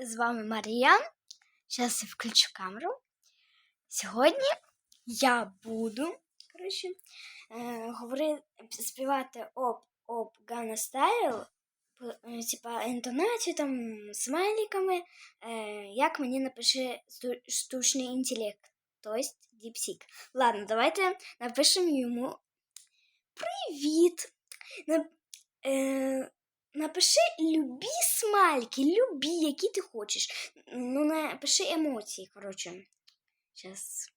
З вами Марія. Зараз я включу камеру. Сьогодні я буду коротше, е, говорити, співати оп оп Ганна Стайл, е, типа інтонацію там смайликами, е, як мені напише штучний інтелект, тобто DeepSeek. Ладно, давайте напишемо йому Привіт! Е, напиши любі смайлики, любі, які ти хочеш. Ну, напиши емоції, коротше. Сейчас.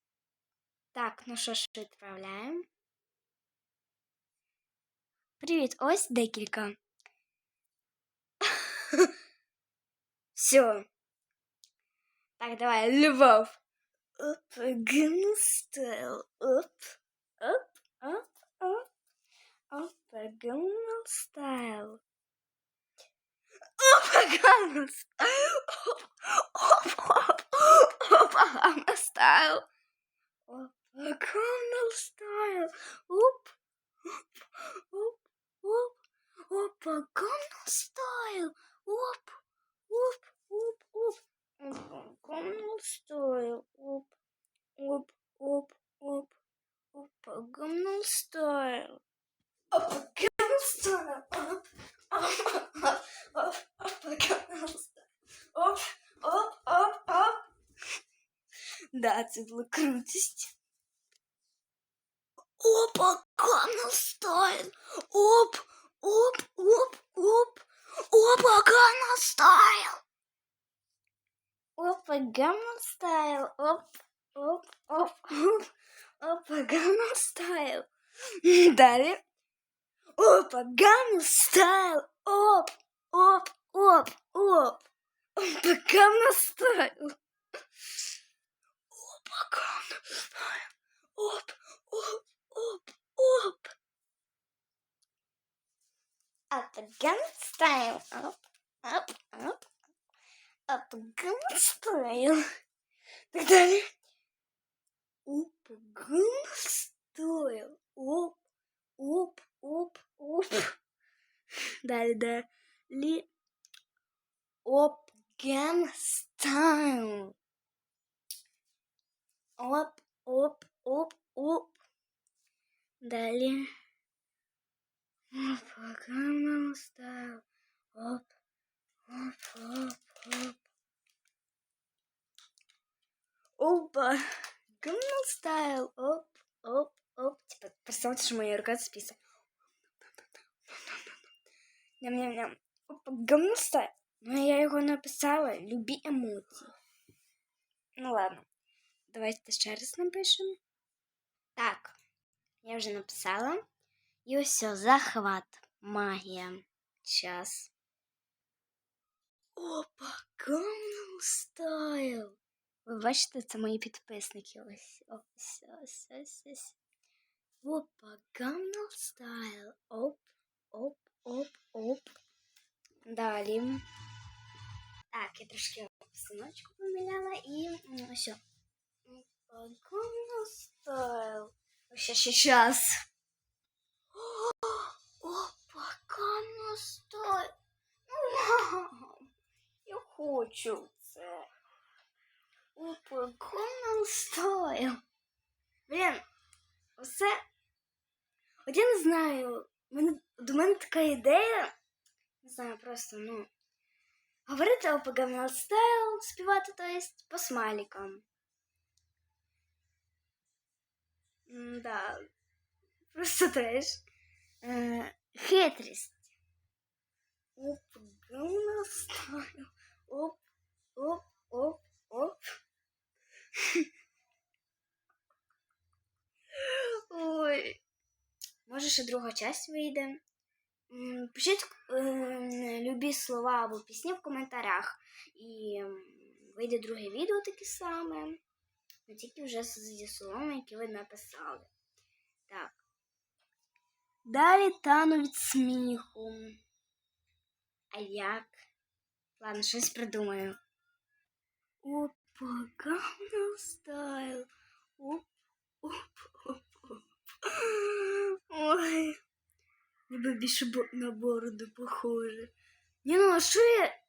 Так, ну що ж, відправляємо. Привіт, ось декілька. Все. Так, давай, любов. Оп, Gangnam Style. Оп, оп, оп, оп. Опа, Gangnam Style. Опа, Gangnam Style. Опа, опа, Gangnam Style. Опа, Gangnam Style. Оп, оп, оп, опа, Gangnam Style. Оп, оп, оп, оп. Опа, Gangnam Style. Оп, оп, оп, оп. Опа, Gangnam Style. Опа, Gangnam Style. Оп, оп, оп, оп, опа, Gangnam Style. Оп, оп, оп, оп. Да, це було крутість. Опа, Style. Оп, оп, оп, оп. Опа, Style. Опа, Style. Оп, оп, оп, оп. Опа, Style. Далі. Опа, Style. Оп, оп, оп, оп. Опа, Gangnam Style. Опа, Gangnam Style. Оп, оп, оп, оп. Опа, Gangnam Style. Оп, оп, оп. Опа, Gangnam Style. Так далі. Опа, Gangnam Style. Оп, оп, оп, оп. Далі, далі. Оп, Gangnam Style. Оп, оп, оп, оп. Далі. Опа, Gangnam Style. Оп, оп, оп, оп. Опа, Gangnam Style. Оп, оп, оп. Типа, представьте, что моя рука списана. Ням-ням-ням. Опа, Gangnam Style. Ну, я його написала. Любі емоції. Ну ладно. Давайте ще раз напишемо. Так, я вже написала. І ось все, захват. Магія. Час. Опа, Gangnam Style. Ви бачите, це мої підписники. Ось, ось, ось, ось, ось. Опа, Gangnam Style. Оп, оп, оп, оп. Далі. Так, я трошки обстановочку поміняла і м, ось. Опа, Gangnam Style. Ще, ще, щас. Опа, Gangnam Style. Мам, я хочу це. Опа, Gangnam Style. Блін, оце. От я не знаю. Мене, до мене така ідея. Не знаю, просто, ну. Говорити опа Gangnam Style, співати, то есть, по смайликам. Да. Просто треш. Е, хитрість. Оп, Gangnam Style. Оп, оп, оп, оп. Ой. Може, ще друга часть вийде. Пишіть е, любі слова або пісні в коментарях. І вийде друге відео таке саме. Ну, тільки вже зі словами, які ви написали. Так. Далі тану від сміху. А як? Ладно, щось придумаю. Опа, Gangnam Style. Оп, оп, оп, оп. Ой. Ніби більше на бороду похоже. Ні, ну а що я.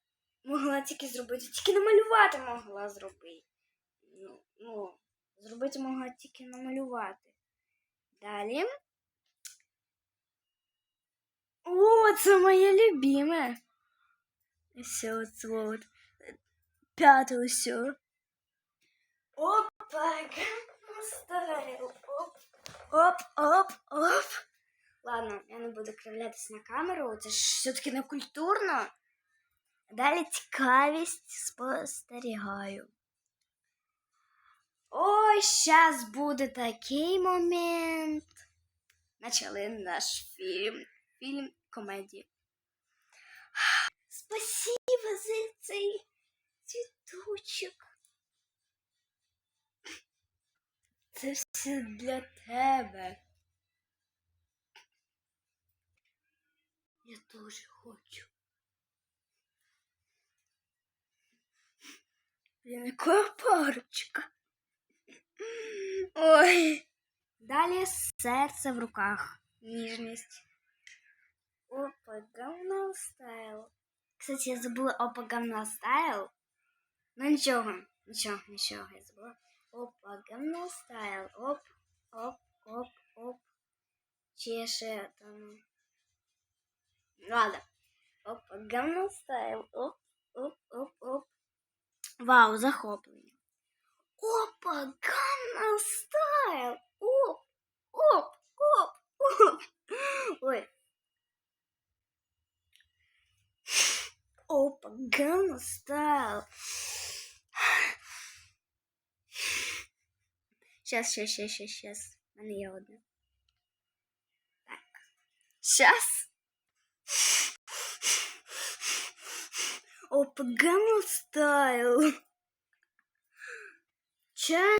могла тільки зробити, тільки намалювати могла зробити. Ну, зробити могла тільки намалювати. Далі. О, це моє любиме. Все, оце от. П'яте все. Опа, стайл. Оп, оп, оп, оп. Ладно, я не буду кривлятися на камеру, це ж все-таки не культурно. Далі цікавість спостерігаю. Ой, зараз буде такий момент. Начали наш фільм. Фільм комедії. Спасибо за цей цвіточок. Це все для тебе. Я теж хочу. Блін, яка парочка. Ой. Далі серце в руках. Ніжність. Опа, говно стайл. Кстати, я забула опа, говно стайл. Ну нічого, нічого, нічого, я забула. Опа, говно стайл. Оп, оп, оп, оп. Чеше там. Ладно. Опа, говно стайл. Оп, оп, оп, оп. Вау, захоплення. Опа, Gangnam Style. Оп, оп, оп, оп. Ой. Опа, Gangnam Style. Сейчас, сейчас, сейчас, сейчас, сейчас. Мене є одне. Так. Сейчас. Опа, Gangnam Style. Че?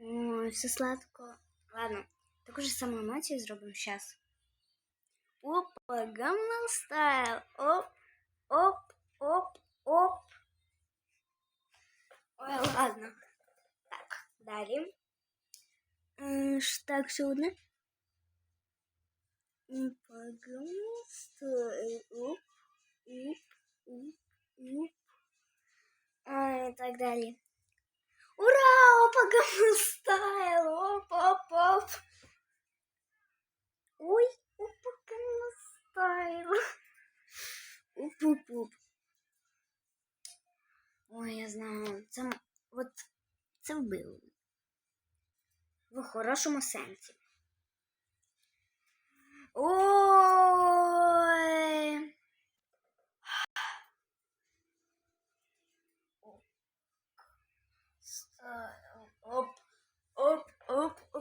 Ой, все сладко. Ладно, таку же саму емоцію зробимо зараз. Опа, Gangnam Style. Оп, оп, оп, оп. Ой, ладно. Так, далі. Ж Так? Опа, Gangnam Style. Оп, оп, оп, оп. А, і так далі. Ура! Опа, Gangnam Style! Оп, оп, оп. Ой, опа, Gangnam Style. Оп, оп, оп. Ой, я знаю, це м- от це вбило. В хорошому сенсі. Ой.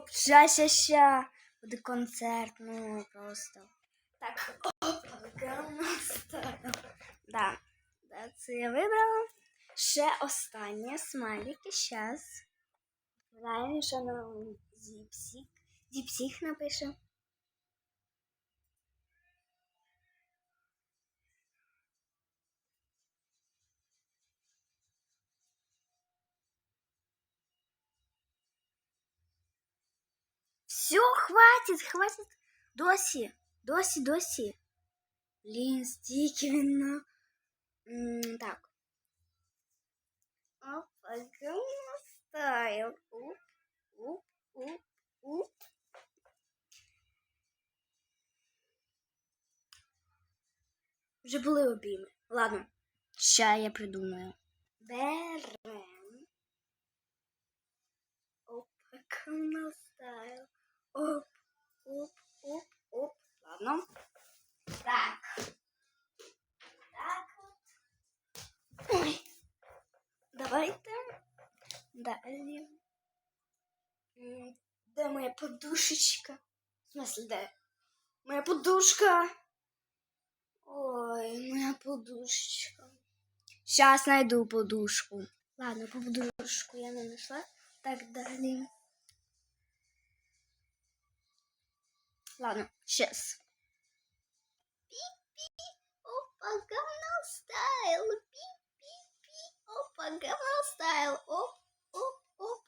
Оп. Ща, ща, ща. Буде концерт, ну просто. Так, опа, Да, да, це я вибрала. Ще останнє смайлики, щас. Знаємо, що нам Зіпсік. Зіпсік напише. Все, хватит, хватит. Досі, досі, досі. Блін, стільки він на... М, Так. Опа, Gangnam Style. Уп, уп, уп, уп. Вже були обійми. Ладно, ща я придумаю. Подушечка? В смысле, де? Моя подушка. Ой, моя подушечка. Сейчас найду подушку. Ладно, подушку я не нашла. Так, далі. Ладно, сейчас. Опа, Gangnam Style. Пи-пи-пи. Опа, Gangnam Style. Оп, оп, оп,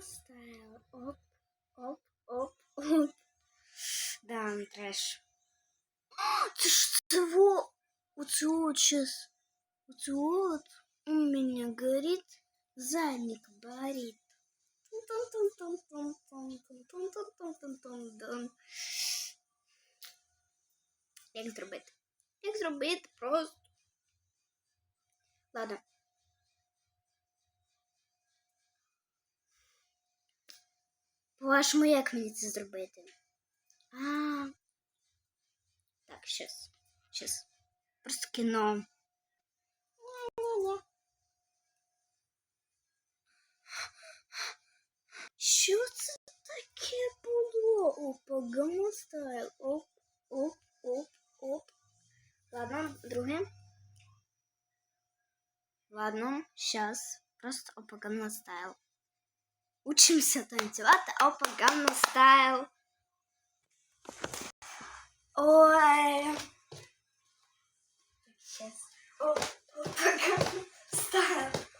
поставила. Оп, оп, оп, оп. Да, треш. Це ж цього. Оце от зараз. Оце от у мене горить. Задник горит. Як зробити? Як зробити просто. Ладно. По-вашому, як мені це зробити? А. Так, щас. Щас. Просто кіно. Ні-ні-ні. Що це таке було? Опа, Gangnam Style. Оп, оп, оп, оп. Ладно, друге. Ладно, щас. Просто опа, Gangnam Style. Учимся танцевать опа Gangnam Style. Ой. Сейчас. Опа Gangnam Style.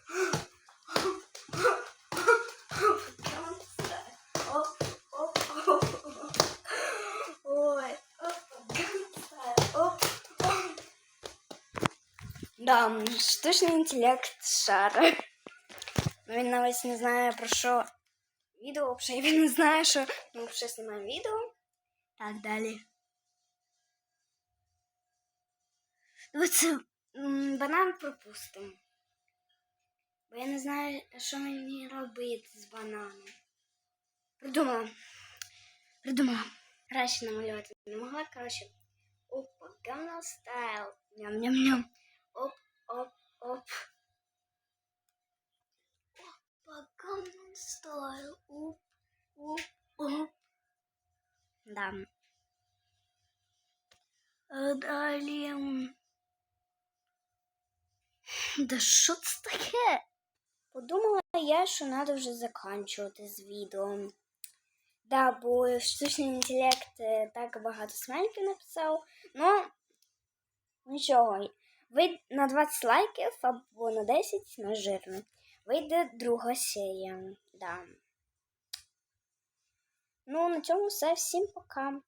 Да, штучный интеллект шара. Ну, він навіть не знає про що відео, взагалі він не знає, що ми вже знімаємо відео. Так, далі. Оце м, банан пропустимо. Бо я не знаю, що мені робити з бананом. Придумала. Придумала. Краще намалювати не могла. Коротше. Опа, Gangnam Style. Ням-ням-ням. Оп, оп, оп. Опа, Gangnam Style. Оп, оп, оп. Да. А далі. м, Да що це таке? Подумала я, що треба вже закінчувати з відео. Да, бо штучний інтелект е, так багато смайликів написав. Ну, нічого. Ви на 20 лайків або на 10 на жирно. Вийде друга серія. Да. Ну, на цьому все. Всім пока.